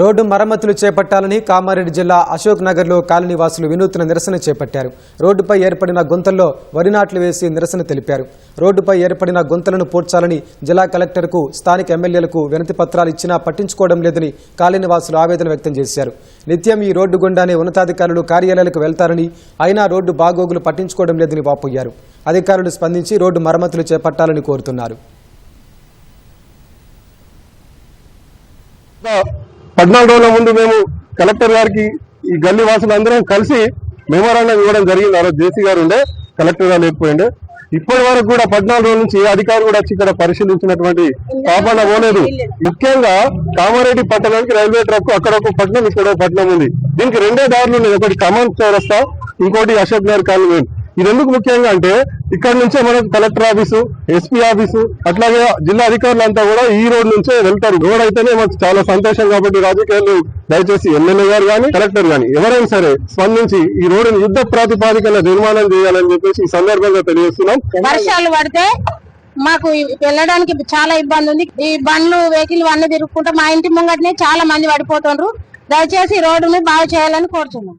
Road మరమ్మతులు చేపట్టాలని కామారెడ్డి జిల్లా అశోక్ నగర్లో కాలనీ వాసులు వినూత్న నిరసన చేపట్టారు. రోడ్డుపై ఏర్పడిన గుంతల్లో వరి నాట్లు వేసి నిరసన తెలిపారు. రోడ్డుపై ఏర్పడిన గుంతలను పూడ్చాలని జిల్లా కలెక్టర్కు స్థానిక ఎమ్మెల్యేలకు వినతి పత్రాలు ఇచ్చినా పట్టించుకోవడం లేదని కాలనీ వాసులు ఆవేదన వ్యక్తం చేశారు. నిత్యం ఈ రోడ్డు గుండానే ఉన్నతాధికారులు కార్యాలయాలకు వెళ్తారని అయినా రోడ్డు బాగోగులు పట్టించుకోవడం లేదని వాపోయారు. అధికారులు స్పందించి రోడ్డు మరమ్మతులు చేపట్టాలని కోరుతున్నారు. పద్నాలుగు రోజుల ముందు మేము కలెక్టర్ గారికి ఈ గల్లీ వాసులు అందరం కలిసి మెమోరాండం ఇవ్వడం జరిగింది. ఆ రోజు జేసీ గారు ఉండే కలెక్టర్ గారు లేకపోయిండే. ఇప్పటి వరకు కూడా పద్నాలుగు రోజుల నుంచి ఏ అధికారి కూడా వచ్చి ఇక్కడ పరిశీలించినటువంటి పాపన పోలేదు. ముఖ్యంగా కామారెడ్డి పట్టణానికి రైల్వే ట్రాక్ అక్కడ ఒక పట్టణం ఇక్కడ పట్టణం ఉంది. దీనికి రెండే దారులు ఉన్నాయి. ఒకటి కమాన్ చౌరస్తా ఇంకోటి అశోక్ నగర్ కాలనీ. ఇది ఎందుకు ముఖ్యంగా అంటే ఇక్కడ నుంచే మనకు కలెక్టర్ ఆఫీసు ఎస్పీ ఆఫీసు అట్లాగే జిల్లా అధికారులు అంతా కూడా ఈ రోడ్ నుంచే వెళ్తారు. రోడ్ అయితేనే మాకు చాలా సంతోషం కాబట్టి రాజకీయాలు దయచేసి ఎమ్మెల్యే గారు కానీ కలెక్టర్ గాని ఎవరైనా సరే స్పందించి ఈ రోడ్డుని యుద్ధ ప్రాతిపాదికన నిర్మాణం చేయాలని చెప్పేసి ఈ సందర్భంగా తెలియజేస్తున్నాం. వర్షాలు పడితే మాకు వెళ్ళడానికి చాలా ఇబ్బంది ఉంది. ఈ బండ్లు వెహికల్ అన్ని తిరుగుకుంటే మా ఇంటి ముంగటనే చాలా మంది పడిపోతుండ్రు. దయచేసి రోడ్డుని బాగు చేయాలని కోరుతున్నాం